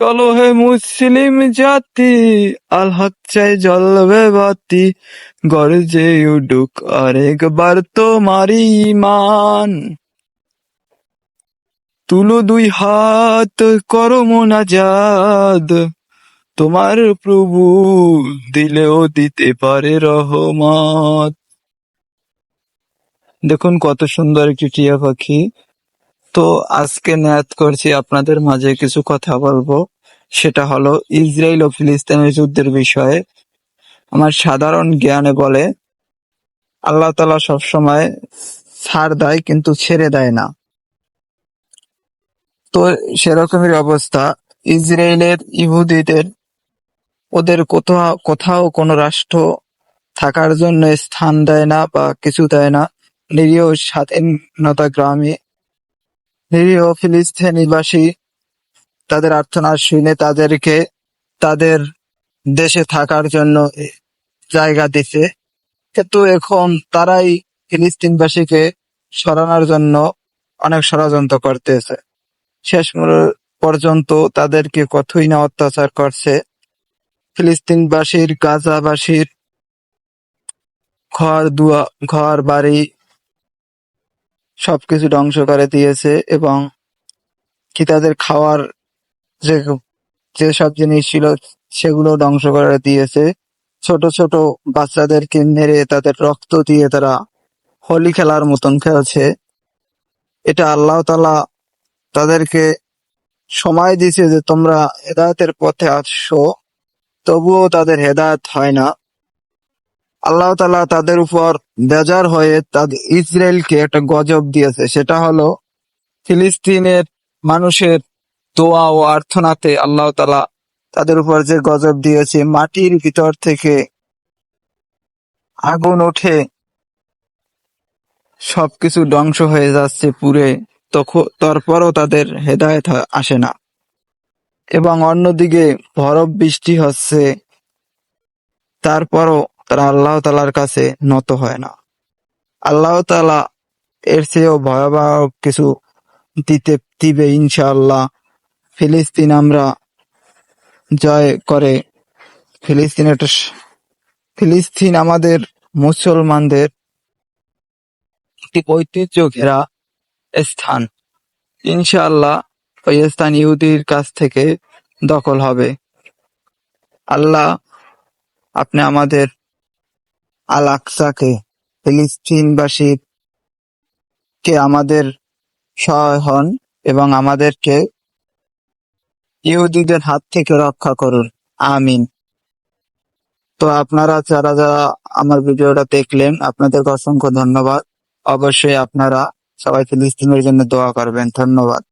চলো হে মুসলিম জাতি, আল হক চাই জ্বলবে বাতি। গর্জে উডুক আরেকবার তোমারই ইমান তুলো দুই হাত, করো মোনাজাত। তোমার প্রভু দিলেও দিতে পারে রহমত। দেখুন কত সুন্দর একটি টিয়া পাখি। তো আজকে ন্যাত করছি, আপনাদের মাঝে কিছু কথা বলব। সেটা হলো, ইসরায়েল ও ফিলিস্তিনের যুদ্ধের বিষয়ে। আমার সাধারণ জ্ঞানে বলে, আল্লাহ তালা সবসময় ছাড় দেয় কিন্তু ছেড়ে দেয় না। তো সেরকমের অবস্থা। ইসরায়েলের ইহুদিদের, ওদের কোথাও কোথাও কোনো রাষ্ট্র থাকার জন্য স্থান দেয় না বা কিছু দেয় না। নিরীহ স্বাধীনতা গ্রামে নিরীহ ফিলিস্তিনিবাসী তাদের আর্থনাদ শুনে তাদেরকে তাদের দেশে থাকার জন্য জায়গা দিছে। কিন্তু এখন তারাই ফিলিস্তিনবাসীকে সরানোর জন্য অনেক ষড়যন্ত্র করতেছে। শেষ পর্যন্ত তাদেরকে কতই না অত্যাচার করছে। ফিলিস্তিনবাসীর, গাজাবাসীর ঘর দুয়া ঘর বাড়ি সবকিছু ধ্বংস করে দিয়েছে এবং কি তাদের খাওয়ার যে যেসব জিনিস ছিল সেগুলো ধ্বংস করে দিয়েছে। ছোট ছোট বাচ্চাদেরকে মেরে তাদের রক্ত দিয়ে তারা হোলি খেলার মতন খেলছে। এটা আল্লাহ তালা তাদেরকে সময় দিছে যে তোমরা হেদায়তের পথে আসছো তবুও তাদের হেদায়ত হয় না। আল্লাহ তালা তাদের উপর বেজার হয়ে তাদের ইসরায়েলকে একটা গজব দিয়েছে। সেটা হলো ফিলিস্তিনের মানুষের দোয়া ও আর্থনাতে আল্লাহ তালা তাদের উপর যে গজব দিয়েছে, মাটির ভিতর থেকে আগুন ওঠে, সবকিছু ধ্বংস হয়ে যাচ্ছে পুরে তখন তারপরও তাদের হেদায়েত আসে না। এবং অন্যদিকে বরফ বৃষ্টি হচ্ছে, তারপরও তারা আল্লাহ তালার কাছে নত হয় না। আল্লাহ তালা এর চেয়েও ভয়াবহ কিছু দিতে দিবে ইনশাআল্লাহ। ফিলিস্তিন আমরা জয় করে। ফিলিস্তিন একটা ফিলিস্তিন আমাদের মুসলমানদের একটি ঐতিহ্য ঘেরা স্থান। ইনশাআল্লাহ ওই স্থান ইহুদির কাছ থেকে দখল হবে। আল্লাহ আপনি আমাদের আল আকসাকে ফিলিস্তিনবাসীর কে আমাদের সহায় হন এবং আমাদেরকে ইহুদিদের হাত থেকে রক্ষা করুন। আমিন। তো আপনারা যারা যারা আমার ভিডিওটা দেখলেন আপনাদেরকে অসংখ্য ধন্যবাদ। অবশ্যই আপনারা সবাই ফিলিস্তিনের জন্য দোয়া করবেন। ধন্যবাদ।